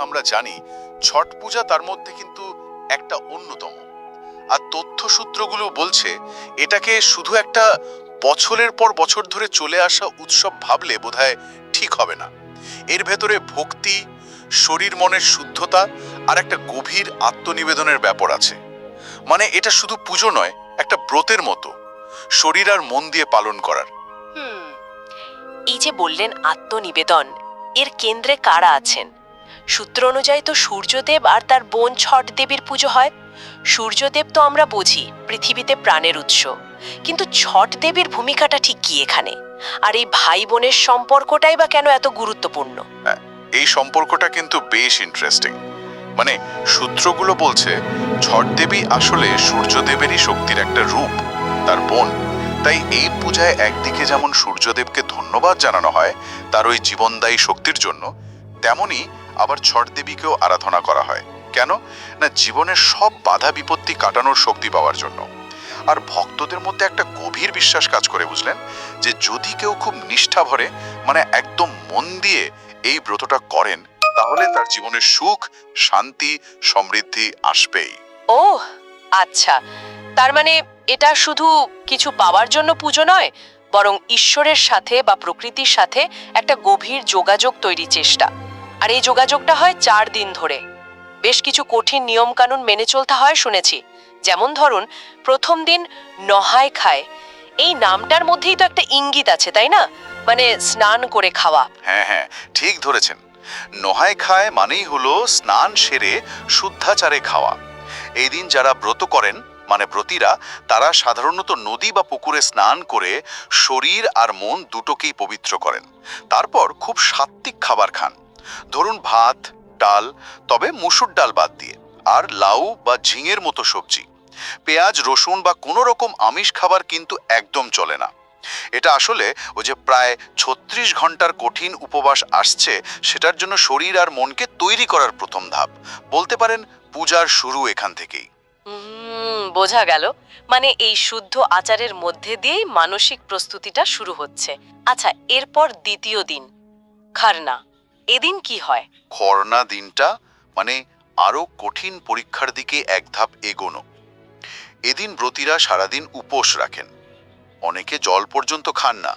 আমরা জানি, ছট পূজা তার মধ্যে কিন্তু একটা অন্যতম। আর তথ্যসূত্রগুলো বলছে, এটাকে শুধু একটা বছরের পর বছর ধরে চলে আসা উৎসব ভাবলে বোধহয় ঠিক হবে না। এর ভেতরে ভক্তি, শরীর মনের শুদ্ধতা আর একটা গভীর আত্মনিবেদনের ব্যাপার আছে। মানে এটা শুধু পুজো নয়, একটা ব্রতের মতো, শরীর আর মন দিয়ে পালন করার। এই যে বললেন আত্মনিবেদন, এর কেন্দ্রে কারা আছেন? সূত্র অনুযায়ী তো সূর্যদেব আর তার বোন ছট দেবীর পুজো হয়। সূর্যদেব তো আমরা বুঝি, পৃথিবীতে প্রাণের উৎস। কিন্তু ছট দেবীর ভূমিকাটা ঠিক কি এখানে? আর এই ভাই বোনের সম্পর্কটাই বা কেন এত গুরুত্বপূর্ণ? এই সম্পর্কটা কিন্তু বেশ ইন্টারেস্টিং মানে সূত্রগুলো বলছে, ছট দেবী আসলে সূর্যদেবেরই শক্তির একটা রূপ, তার বোন। তাই এই পূজায় একদিকে যেমন সূর্যদেবকে ধন্যবাদ জানানো হয় তার ওই জীবনদায়ী শক্তির জন্য, তেমনি আবার ছট দেবীকেও আরাধনা করা হয়। কেন? না, জীবনের সব বাধা বিপত্তি কাটানোর শক্তি পাওয়ার জন্য। আর ভক্তদের মধ্যে একটা গভীর বিশ্বাস কাজ করে, বুঝলেন? যে যদি কেউ খুব নিষ্ঠা ভরে মানে একদম মন দিয়ে এই ব্রতটা করেন, তাহলে তার জীবনে সুখ, শান্তি, সমৃদ্ধি আসবেই। ও আচ্ছা। তার মানে এটা শুধু কিছু পাওয়ার জন্য পুজো নয়, বরং ঈশ্বরের সাথে বা প্রকৃতির সাথে একটা গভীর যোগাযোগ তৈরির চেষ্টা। আর এই যোগাযোগটা হয় চার দিন ধরে। বেশ কিছু কঠিন নিয়মকানুন মেনে চলতে হয় শুনেছি। যেমন ধরুন, প্রথম দিন নহায় খায়। এই নামটার মধ্যেই তো একটা ইঙ্গিত আছে, তাই না? মানে স্নান করে খাওয়া। হ্যাঁ হ্যাঁ ঠিক ধরেছেন। নহায় খায় মানেই হলো স্নান সেরে শুদ্ধাচারে খাওয়া। এই দিন যারা ব্রত করেন মানে ব্রতীরা, তারা সাধারণত নদী বা পুকুরে স্নান করে শরীর আর মন দুটোকেই পবিত্র করেন। তারপর খুব সাত্ত্বিক খাবার খান। ধরুন ভাত, ডাল, তবে মুসুর ডাল বাদ দিয়ে, আর লাউ বা ঝিঙের মতো সবজি। পেঁয়াজ, রসুন বা কোনো রকম আমিষ খাবার কিন্তু একদম চলে না। এটা আসলে ও যে প্রায় ছত্রিশ ঘণ্টার কঠিন উপবাস আসছে, সেটার জন্য শরীর আর মনকে তৈরি করার প্রথম ধাপ। বলতে পারেন পূজার শুরু এখান থেকেই। বোঝা গেল। মানে এই শুদ্ধ আচারের মধ্যে দিয়েই মানসিক প্রস্তুতিটা শুরু হচ্ছে। আচ্ছা এরপর দ্বিতীয় দিন, খারনা। এদিন কি হয়? খরনা দিনটা মানে আরও কঠিন পরীক্ষার দিকে এক ধাপ এগোনো। এদিন ব্রতীরা সারাদিন উপোস রাখেন। অনেকে জল পর্যন্ত খান না।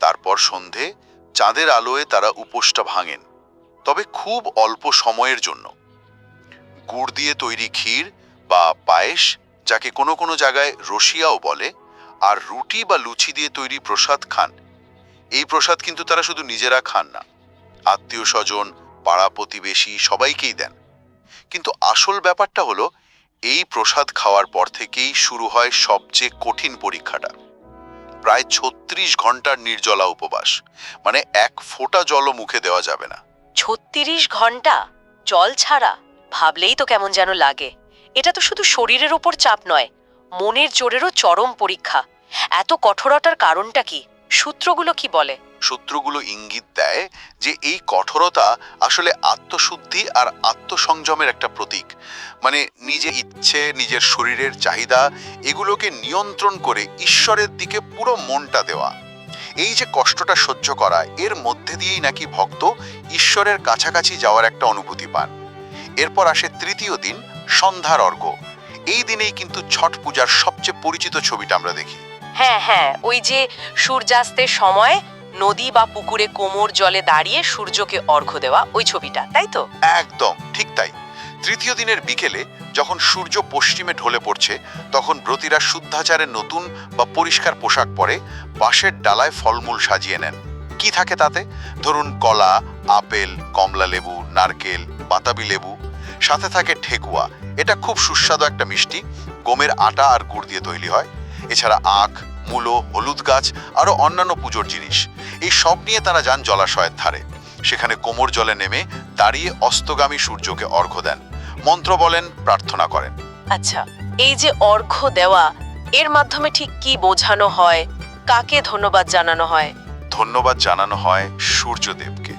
তারপর সন্ধে চাঁদের আলোয় তারা উপোসটা ভাঙেন, তবে খুব অল্প সময়ের জন্য। গুড় দিয়ে তৈরি ক্ষীর বা পায়েস, যাকে কোনো কোনো জায়গায় রসিয়াও বলে, আর রুটি বা লুচি দিয়ে তৈরি প্রসাদ খান। এই প্রসাদ কিন্তু তারা শুধু নিজেরা খান না। আত্মীয় স্বজন পাড়া প্রতিবেশী সবাইকেই দেন। কিন্তু আসল ব্যাপারটা হলো, এই প্রসাদ খাওয়ার পর থেকেই শুরু হয় সবচেয়ে কঠিন পরীক্ষাটা। প্রায় ছত্রিশ ঘণ্টার নির্জলা উপবাস। মানে এক ফোঁটা জলও মুখে দেওয়া যাবে না। ছত্রিশ ঘণ্টা? জল ছাড়া? ভাবলেই তো কেমন যেন লাগে। এটা তো শুধু শরীরের ওপর চাপ নয়, মনের জোরেরও চরম পরীক্ষা। এত কঠোরতার কারণটা কি? সূত্রগুলো কি বলে? সূত্রগুলো ইঙ্গিত দেয় যে এই কঠোরতা আসলে আত্মশুদ্ধি আর আত্মসংযমের একটা প্রতীক। মানে নিজে ইচ্ছে, নিজের শরীরের চাহিদা এগুলোকে নিয়ন্ত্রণ করে ঈশ্বরের দিকে পুরো মনটা দেওয়া। এই যে কষ্টটা সহ্য করা, এর মধ্যে দিয়েই নাকি ভক্ত ঈশ্বরের কাছাকাছি যাওয়ার একটা অনুভূতি পান। এরপর আসে তৃতীয় দিন, সন্ধ্যার অর্ঘ এই দিনেই কিন্তু ছট পূজার সবচেয়ে পরিচিত ছবিটা আমরা দেখি। হ্যাঁ হ্যাঁ ওই যে সূর্যাস্তের সময় নদী বা পুকুরে কোমর জলে দাঁড়িয়ে সূর্যকে অর্ঘ্য দেওয়া, ওই ছবিটা, তাই তো? একদম, ঠিক তাই। তৃতীয় দিনের বিকেলে যখন সূর্য পশ্চিমে ঢলে পড়ছে, তখন ব্রতীরা শুদ্ধাচারে নতুন বা পরিষ্কার পোশাক পরে বাঁশের ডালায় ফলমূল সাজিয়ে নেন। কি থাকে তাতে? ধরুন কলা, আপেল, কমলা লেবু, নারকেল, বাতাবি লেবু। সাথে থাকে ঠেকুয়া। এটা খুব সুস্বাদু একটা মিষ্টি, গমের আটা আর গুড় দিয়ে তৈরি হয়। এছাড়া আখ মূলো হলুদ গাছ আরও অন্যান্য পুজোর জিনিস। এই সব নিয়ে তারা যান জলাশয়ের ধারে। সেখানে কোমর জলে নেমে দাঁড়িয়ে অস্তগামী সূর্যকে অর্ঘ্য দেন। মন্ত্র বলেন প্রার্থনা করেন। আচ্ছা এই যে অর্ঘ্য দেওয়া এর মাধ্যমে ঠিক কি বোঝানো হয়? কাকে ধন্যবাদ জানানো হয়? ধন্যবাদ জানানো হয় সূর্যদেবকে।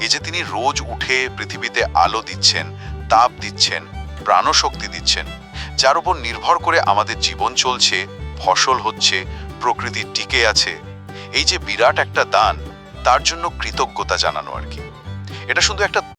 এই যে তিনি রোজ উঠে পৃথিবীতে আলো দিচ্ছেন তাপ দিচ্ছেন প্রাণশক্তি দিচ্ছেন যার উপর নির্ভর করে আমাদের জীবন চলছে ফসল হচ্ছে প্রকৃতি টিকে আছে। এই যে বিরাট একটা দান, তার জন্য কৃতজ্ঞতা জানানো আর কি। এটা শুধু একটা